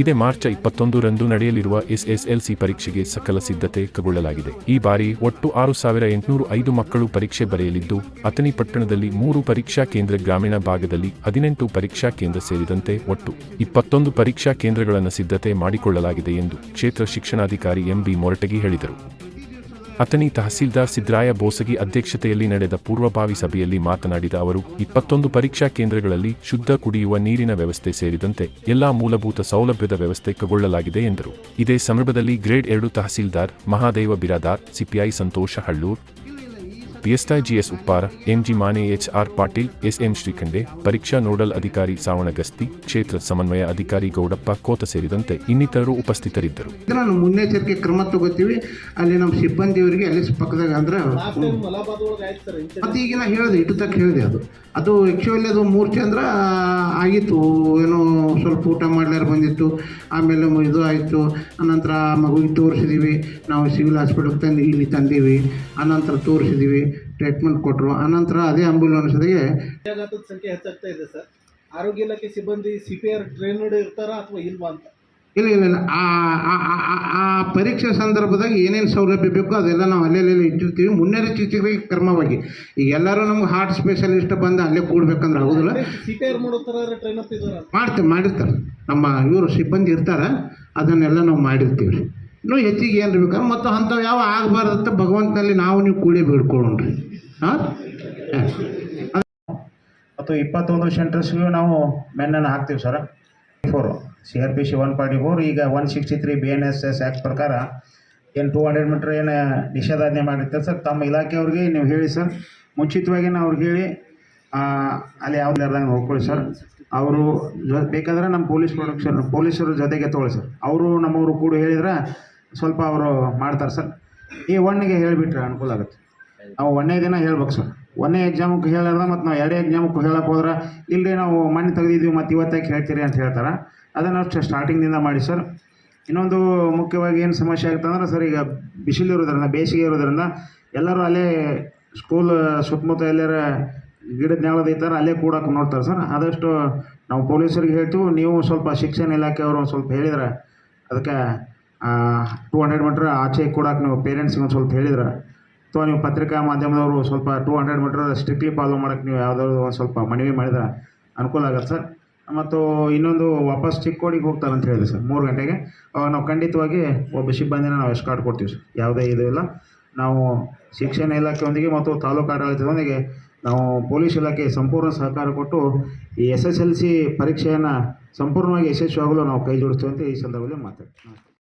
ಇದೇ ಮಾರ್ಚ್ ಇಪ್ಪತ್ತೊಂದರಂದು ನಡೆಯಲಿರುವ ಎಸ್ಎಸ್ಎಲ್ಸಿ ಪರೀಕ್ಷೆಗೆ ಸಕಲ ಸಿದ್ಧತೆ ಕೈಗೊಳ್ಳಲಾಗಿದೆ. ಈ ಬಾರಿ ಒಟ್ಟು ಆರು ಸಾವಿರ ಎಂಟುನೂರು ಐದು ಮಕ್ಕಳು ಪರೀಕ್ಷೆ ಬರೆಯಲಿದ್ದು, ಅಥಣಿ ಪಟ್ಟಣದಲ್ಲಿ ಮೂರು ಪರೀಕ್ಷಾ ಕೇಂದ್ರ ಗ್ರಾಮೀಣ ಭಾಗದಲ್ಲಿ ಹದಿನೆಂಟು ಪರೀಕ್ಷಾ ಕೇಂದ್ರ ಸೇರಿದಂತೆ ಒಟ್ಟು ಇಪ್ಪತ್ತೊಂದು ಪರೀಕ್ಷಾ ಕೇಂದ್ರಗಳನ್ನು ಸಿದ್ಧತೆ ಮಾಡಿಕೊಳ್ಳಲಾಗಿದೆ ಎಂದು ಕ್ಷೇತ್ರ ಶಿಕ್ಷಣಾಧಿಕಾರಿ ಎಂಬಿ ಮೊರಟಗಿ ಹೇಳಿದರು. ಅಥಣಿ ತಹಸೀಲ್ದಾರ್ ಸಿದ್ರಾಯ ಬೋಸಗಿ ಅಧ್ಯಕ್ಷತೆಯಲ್ಲಿ ನಡೆದ ಪೂರ್ವಭಾವಿ ಸಭೆಯಲ್ಲಿ ಮಾತನಾಡಿದ ಅವರು, ಇಪ್ಪತ್ತೊಂದು ಪರೀಕ್ಷಾ ಕೇಂದ್ರಗಳಲ್ಲಿ ಶುದ್ಧ ಕುಡಿಯುವ ನೀರಿನ ವ್ಯವಸ್ಥೆ ಸೇರಿದಂತೆ ಎಲ್ಲಾ ಮೂಲಭೂತ ಸೌಲಭ್ಯದ ವ್ಯವಸ್ಥೆ ಕೈಗೊಳ್ಳಲಾಗಿದೆ ಎಂದರು. ಇದೇ ಸಂದರ್ಭದಲ್ಲಿ ಗ್ರೇಡ್ ಎರಡು tahsildar Mahadeva Biradar, CPI Santosh Hallur PSI GS Uppara MG Mane H R Patil SM Shrikhande ಪರೀಕ್ಷಾ ನೋಡಲ್ ಅಧಿಕಾರಿ ಸಾವಣಗಸ್ತಿ ಕ್ಷೇತ್ರ ಸಮನ್ವಯ ಅಧಿಕಾರಿ ಗೌಡಪ್ಪ ಕೋತ ಸೇರಿದಂತೆ ಇನ್ನಿತರರು ಉಪಸ್ಥಿತರಿದ್ದರು. ಮುನ್ನೆಚ್ಚರಿಕೆ ಕ್ರಮ ತಗೋತೀವಿ. ಅಲ್ಲಿ ನಮ್ಮ ಸಿಬ್ಬಂದಿಯವರಿಗೆ ಅಲ್ಲಿ ಪಕ್ಕದಾಗ ಅಂದ್ರೆ ಮತ್ತೆ ಈಗ ನಾ ಹೇಳಿದೆ, ಇಟ್ಟು ತಕ್ಕ ಹೇಳಿದೆ ಅದು ಅದು ಆ್ಯಕ್ಚುಲಿ ಅದು ಮೂರ್ಛೆ ಅಂದ್ರೆ ಆಗಿತ್ತು. ಏನೋ ಸ್ವಲ್ಪ ಊಟ ಮಾಡ್ಲಾರ ಬಂದಿತ್ತು. ಆಮೇಲೆ ಇದು ಆಯಿತು. ಅನಂತರ ಮಗುವಿಗೆ ತೋರಿಸಿದ್ದೀವಿ ನಾವು ಸಿವಿಲ್ ಹಾಸ್ಪಿಟಲ್ಗೆ ತಂದು, ಇಲ್ಲಿ ತಂದೀವಿ. ಅನಂತರ ತೋರಿಸಿದ್ದೀವಿ ಟ್ರೀಟ್ಮೆಂಟ್ ಕೊಟ್ಟರು ಆನಂತರ ಅದೇ ಆಂಬ್ಯುಲೆನ್ಸ್ ಹೃದಯಾಘಾತದ ಸಂಖ್ಯೆ ಹೆಚ್ಚಾಗ್ತಾ ಇದೆ ಸರ್. ಆರೋಗ್ಯ ಇಲಾಖೆ ಸಿಬ್ಬಂದಿ ಸಿ ಪಿ ಆರ್ ಟ್ರೈನ್ಡ್ ಇರ್ತಾರಾ ಅಥವಾ ಇಲ್ವಾ ಅಂತ? ಇಲ್ಲ ಇಲ್ಲ ಇಲ್ಲ. ಆ ಆ- ಪರೀಕ್ಷೆ ಸಂದರ್ಭದಾಗ ಏನೇನು ಸೌಲಭ್ಯ ಬೇಕೋ ಅದೆಲ್ಲ ನಾವು ಅಲ್ಲೇ ಇಟ್ಟಿರ್ತೀವಿ. ಮುನ್ನೆಚ್ಚರಿಕೆ ಕ್ರಮವಾಗಿ. ಈಗ ಎಲ್ಲರೂ ನಮ್ಗೆ ಹಾರ್ಟ್ ಸ್ಪೆಷಲಿಸ್ಟ್ ಬಂದು ಅಲ್ಲೇ ಕೂಡ್ಬೇಕಂದ್ರೆ ಆಗೋದಿಲ್ಲ ಸಿ ಪಿ ಆರ್ ಮಾಡೋ ಥರ ಟ್ರೈನ್ ಅಪ್ ಮಾಡ್ತೇವೆ ಮಾಡಿರ್ತಾರೆ. ನಮ್ಮ ಇವರು ಸಿಬ್ಬಂದಿ ಇರ್ತಾರೆ. ಅದನ್ನೆಲ್ಲ ನಾವು ಮಾಡಿರ್ತೀವಿ. ರೀ ಇನ್ನೂ ಹೆಚ್ಚಿಗೆ ಏನು ಬೇಕಾದ್ರೆ ಮತ್ತು ಅಂಥವು ಯಾವ ಆಗಬಾರ್ದಂತ ಭಗವಂತನಲ್ಲಿ ನಾವು ನೀವು ಕೂಡಿ ಬೇಡ್ಕೊಳ್ಳೋಣ್ರಿ. ಹಾಂ? ಮತ್ತು ಇಪ್ಪತ್ತೊಂದು ಸೆಂಟರ್ಸ್ಗೂ ನಾವು ಮೆನ್ನನ್ನು ಹಾಕ್ತೀವಿ sir. Four C R P C one forty four ಈಗ one sixty three B N S S act ಪ್ರಕಾರ ಏನು ಟೂ ಹಂಡ್ರೆಡ್ ಮೀಟ್ರ್ ಏನು ನಿಷೇಧಾಜ್ಞೆ ಮಾಡಿರ್ತಾರೆ ಸರ್. ತಮ್ಮ ಇಲಾಖೆಯವ್ರಿಗೆ ನೀವು ಹೇಳಿ ಸರ್. ಮುಂಚಿತವಾಗಿ ನಾವು ಅವ್ರಿಗೆ ಹೇಳಿ ಅಲ್ಲಿ ಯಾವ್ದು ಇರ್ದಂಗೆ ನೋಡ್ಕೊಳ್ಳಿ ಸರ್. ಅವರು ಬೇಕಾದ್ರೆ ನಮ್ಮ ಪೊಲೀಸ್ ಪ್ರೊಡಕ್ಷನ್, ಪೊಲೀಸರು ಜೊತೆಗೆ ತೊಗೊಳ್ಳಿ ಸರ್. ಅವರು ನಮ್ಮವರು ಕೂಡ ಹೇಳಿದ್ರೆ ಸ್ವಲ್ಪ ಅವರು ಮಾಡ್ತಾರೆ ಸರ್. ಈ ಒಣ್ಣಿಗೆ ಹೇಳಿಬಿಟ್ರೆ ಅನುಕೂಲ ಆಗುತ್ತೆ. ನಾವು ಒಂದೇ ದಿನ ಹೇಳ್ಬೇಕು ಸರ್. ಒಂದೇ ಎಕ್ಸಾಮಕ್ಕೆ ಹೇಳಾರ್ದ ಮತ್ತು ನಾವು ಎರಡೇ ಎಕ್ಸಾಮಕ್ಕೆ ಹೇಳಕ್ಕೆ ಹೋದ್ರೆ ಇಲ್ಲಿ ನಾವು ಮಣ್ಣು ತೆಗೆದಿದ್ದೀವಿ ಮತ್ತು ಇವತ್ತಾಗಿ ಹೇಳ್ತೀರಿ ಅಂತ ಹೇಳ್ತಾರೆ. ಅದನ್ನು ಅಷ್ಟು ಸ್ಟಾರ್ಟಿಂಗ್ನಿಂದ ಮಾಡಿ ಸರ್. ಇನ್ನೊಂದು ಮುಖ್ಯವಾಗಿ ಏನು ಸಮಸ್ಯೆ ಆಗುತ್ತೆ ಅಂದ್ರೆ ಸರ್ ಈಗ ಬಿಸಿಲು ಇರೋದ್ರಿಂದ, ಬೇಸಿಗೆ ಇರೋದ್ರಿಂದ ಎಲ್ಲರೂ ಅಲ್ಲೇ ಸ್ಕೂಲ್ ಸುತ್ತಮುತ್ತ ಎಲ್ಲರ ಗಿಡದ ಇದ್ದಾರೆ ಅಲ್ಲೇ ಕೂಡಕ್ಕೆ ನೋಡ್ತಾರೆ ಸರ್. ಆದಷ್ಟು ನಾವು ಪೊಲೀಸರಿಗೆ ಹೇಳ್ತೀವಿ, ನೀವು ಸ್ವಲ್ಪ ಶಿಕ್ಷಣ ಇಲಾಖೆಯವರು ಒಂದು ಸ್ವಲ್ಪ ಹೇಳಿದ್ರೆ ಅದಕ್ಕೆ ಟೂ ಹಂಡ್ರೆಡ್ ಮೀಟ್ರ್ ಆಚೆ ಕೊಡೋಕೆ ನೀವು ಪೇರೆಂಟ್ಸ್ಗೆ ಒಂದು ಸ್ವಲ್ಪ ಹೇಳಿದ್ರೆ. ಅಥವಾ ನೀವು ಪತ್ರಿಕಾ ಮಾಧ್ಯಮದವರು ಸ್ವಲ್ಪ two hundred metre strictly follow ಮಾಡೋಕ್ಕೆ ನೀವು ಯಾವುದಾದ್ರು ಒಂದು ಸ್ವಲ್ಪ ಮನವಿ ಮಾಡಿದ್ರೆ ಅನುಕೂಲ ಆಗುತ್ತೆ ಸರ್. ಮತ್ತು ಇನ್ನೊಂದು ವಾಪಸ್ ಚಿಕ್ಕೋಡಿಗೆ ಹೋಗ್ತಾರೆ ಅಂತ ಹೇಳಿದೆ ಸರ್, ಮೂರು ಗಂಟೆಗೆ. ನಾವು ಖಂಡಿತವಾಗಿ ಒಬ್ಬ ಸಿಬ್ಬಂದಿನ ನಾವು ಎಸ್ಕಾರ್ಟ್ ಕೊಡ್ತೀವಿ ಸರ್. ಯಾವುದೇ ಇದು ಇಲ್ಲ. ನಾವು ಶಿಕ್ಷಣ ಇಲಾಖೆಯೊಂದಿಗೆ ಮತ್ತು ತಾಲೂಕು ಆಡಳಿತದೊಂದಿಗೆ ನಾವು ಪೊಲೀಸ್ ಇಲಾಖೆ ಸಂಪೂರ್ಣ ಸಹಕಾರ ಕೊಟ್ಟು ಈ ಎಸ್ ಎಸ್ ಎಲ್ ಸಿ ಪರೀಕ್ಷೆಯನ್ನು ಸಂಪೂರ್ಣವಾಗಿ ಯಶಸ್ವಿಯಾಗಲು ನಾವು ಕೈ ಜೋಡಿಸ್ತೀವಿ ಅಂತ ಈ ಸಂದರ್ಭದಲ್ಲಿ ಮಾತಾಡ್ತೀವಿ